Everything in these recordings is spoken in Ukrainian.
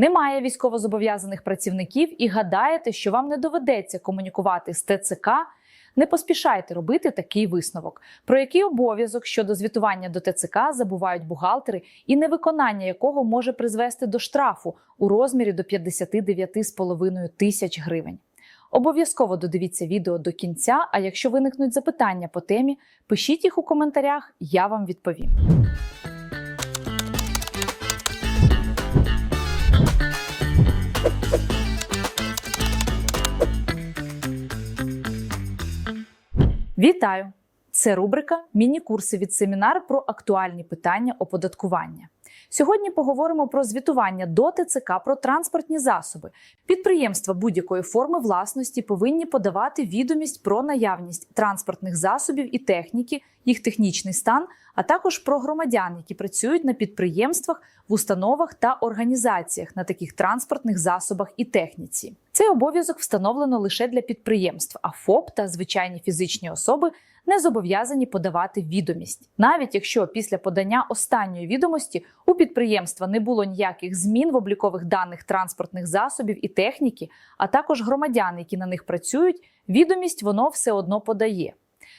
Немає військовозобов'язаних працівників і гадаєте, що вам не доведеться комунікувати з ТЦК. Не поспішайте робити такий висновок, про який обов'язок щодо звітування до ТЦК забувають бухгалтери, і невиконання якого може призвести до штрафу у розмірі до 59,5 тисяч гривень. Обов'язково додивіться відео до кінця. А якщо виникнуть запитання по темі, пишіть їх у коментарях, я вам відповім. Вітаю! Це рубрика Міні-курси від семінар про актуальні питання оподаткування. Сьогодні поговоримо про звітування до ТЦК про транспортні засоби. Підприємства будь-якої форми власності повинні подавати відомість про наявність транспортних засобів і техніки, їх технічний стан, а також про громадян, які працюють на підприємствах, в установах та організаціях на таких транспортних засобах і техніці. Цей обов'язок встановлено лише для підприємств, а ФОП та звичайні фізичні особи не зобов'язані подавати відомість, навіть якщо після подання останньої відомості у підприємства не було ніяких змін в облікових даних транспортних засобів і техніки, а також громадян, які на них працюють, відомість воно все одно подає.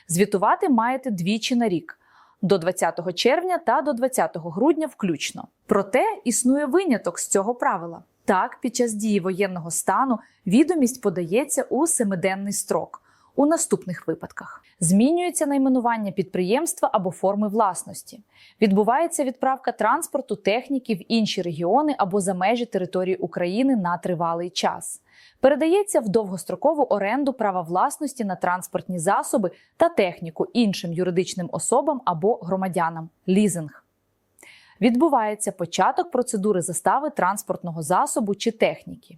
Звітувати маєте двічі на рік. До 20 червня та до 20 грудня включно. Проте існує виняток з цього правила. Так, під час дії воєнного стану відомість подається у семиденний строк. У наступних випадках змінюється найменування підприємства або форми власності. Відбувається відправка транспорту техніки в інші регіони або за межі території України на тривалий час. Передається в довгострокову оренду права власності на транспортні засоби та техніку іншим юридичним особам або громадянам. Лізинг. Відбувається початок процедури застави транспортного засобу чи техніки.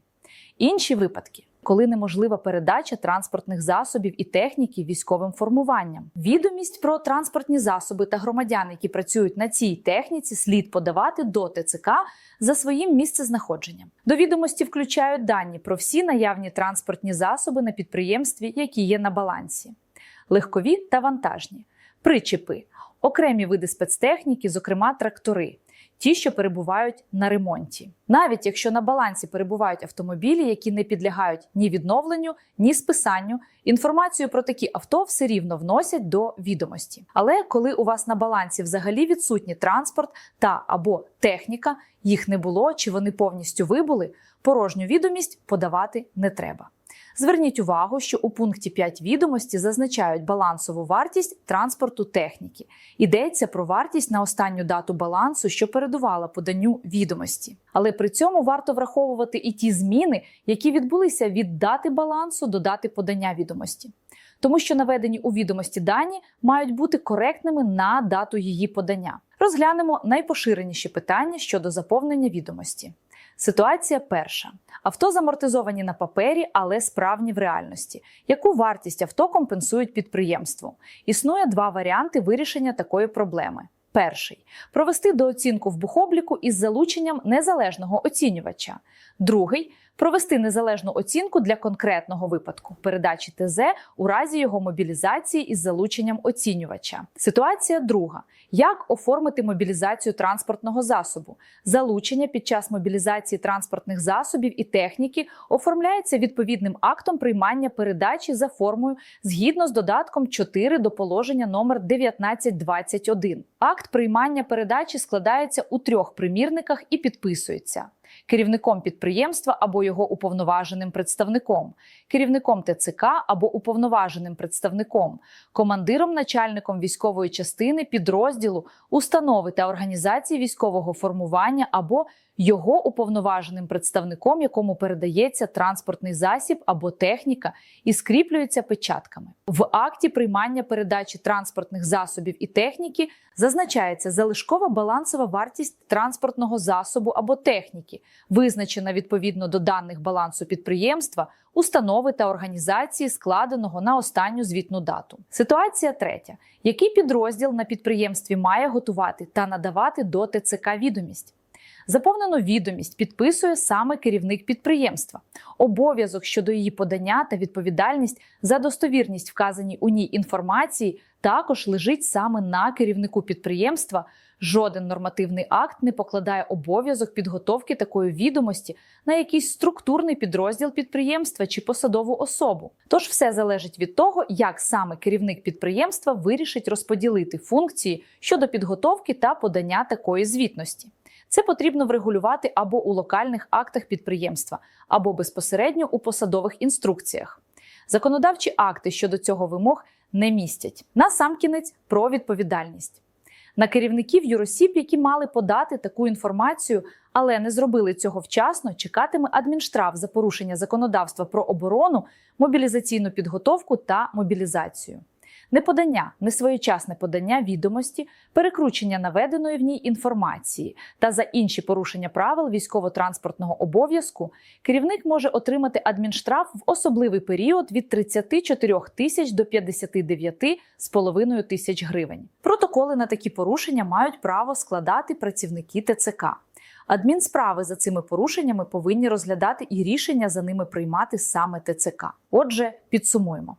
Інші випадки коли неможлива передача транспортних засобів і техніки військовим формуванням. Відомість про транспортні засоби та громадян, які працюють на цій техніці, слід подавати до ТЦК за своїм місцезнаходженням. До відомості включають дані про всі наявні транспортні засоби на підприємстві, які є на балансі, легкові та вантажні, причепи, окремі види спецтехніки, зокрема трактори ті, що перебувають на ремонті. Навіть якщо на балансі перебувають автомобілі, які не підлягають ні відновленню, ні списанню, інформацію про такі авто все рівно вносять до відомості. Але коли у вас на балансі взагалі відсутній транспорт та або техніка, їх не було чи вони повністю вибули, порожню відомість подавати не треба. Зверніть увагу, що у пункті 5 відомості зазначають балансову вартість транспорту техніки. Йдеться про вартість на останню дату балансу, що передувала поданню відомості. Але при цьому варто враховувати і ті зміни, які відбулися від дати балансу до дати подання відомості. Тому що наведені у відомості дані мають бути коректними на дату її подання. Розглянемо найпоширеніші питання щодо заповнення відомості. Ситуація перша: авто замортизовані на папері, але справні в реальності. Яку вартість авто компенсують підприємству? Існує два варіанти вирішення такої проблеми. Перший провести дооцінку в бухобліку із залученням незалежного оцінювача. Другий провести незалежну оцінку для конкретного випадку передачі ТЗ у разі його мобілізації із залученням оцінювача. Ситуація друга: як оформити мобілізацію транспортного засобу? Залучення під час мобілізації транспортних засобів і техніки оформляється відповідним актом приймання передачі за формою згідно з додатком 4 до положення номер 1921. Акт приймання передачі складається у трьох примірниках і підписується керівником підприємства або його уповноваженим представником, керівником ТЦК або уповноваженим представником, командиром начальником військової частини, підрозділу, установи та організації військового формування або його уповноваженим представником, якому передається транспортний засіб або техніка і скріплюється печатками. В акті приймання передачі транспортних засобів і техніки зазначається залишкова балансова вартість транспортного засобу або техніки, визначена відповідно до даних балансу підприємства, установи та організації, складеного на останню звітну дату. Ситуація третя: який підрозділ на підприємстві має готувати та надавати до ТЦК відомість? Заповнену відомість підписує саме керівник підприємства. Обов'язок щодо її подання та відповідальність за достовірність вказаній у ній інформації також лежить саме на керівнику підприємства, Жоден нормативний акт не покладає обов'язок підготовки такої відомості на якийсь структурний підрозділ підприємства чи посадову особу. Тож все залежить від того, як саме керівник підприємства вирішить розподілити функції щодо підготовки та подання такої звітності. Це потрібно врегулювати або у локальних актах підприємства, або безпосередньо у посадових інструкціях. Законодавчі акти щодо цього вимог не містять. Насамкінець про відповідальність. На керівників юросіб, які мали подати таку інформацію, але не зробили цього вчасно, чекатиме адмінштраф за порушення законодавства про оборону, мобілізаційну підготовку та мобілізацію. Неподання, несвоєчасне подання відомості, перекручення наведеної в ній інформації та за інші порушення правил військово-транспортного обов'язку керівник може отримати адмінштраф в особливий період від 34 тисяч до 59,5 тисяч гривень. Протоколи на такі порушення мають право складати працівники ТЦК. Адмінсправи за цими порушеннями повинні розглядати і рішення за ними приймати саме ТЦК. Отже, підсумуємо.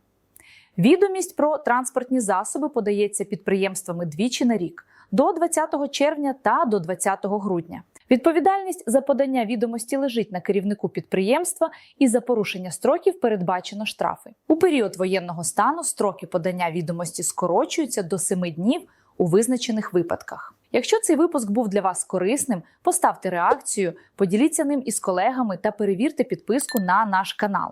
Відомість про транспортні засоби подається підприємствами двічі на рік до 20 червня та до 20 грудня. Відповідальність за подання відомості лежить на керівнику підприємства і за порушення строків передбачено штрафи. У період воєнного стану строки подання відомості скорочуються до 7 днів у визначених випадках. Якщо цей випуск був для вас корисним, поставте реакцію, поділіться ним із колегами та перевірте підписку на наш канал.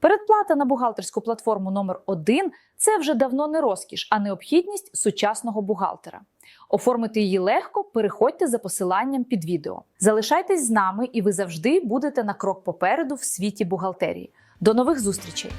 Передплата на бухгалтерську платформу номер 1 це вже давно не розкіш, а необхідність сучасного бухгалтера. Оформити її легко, переходьте за посиланням під відео. Залишайтесь з нами, і ви завжди будете на крок попереду в світі бухгалтерії. До нових зустрічей!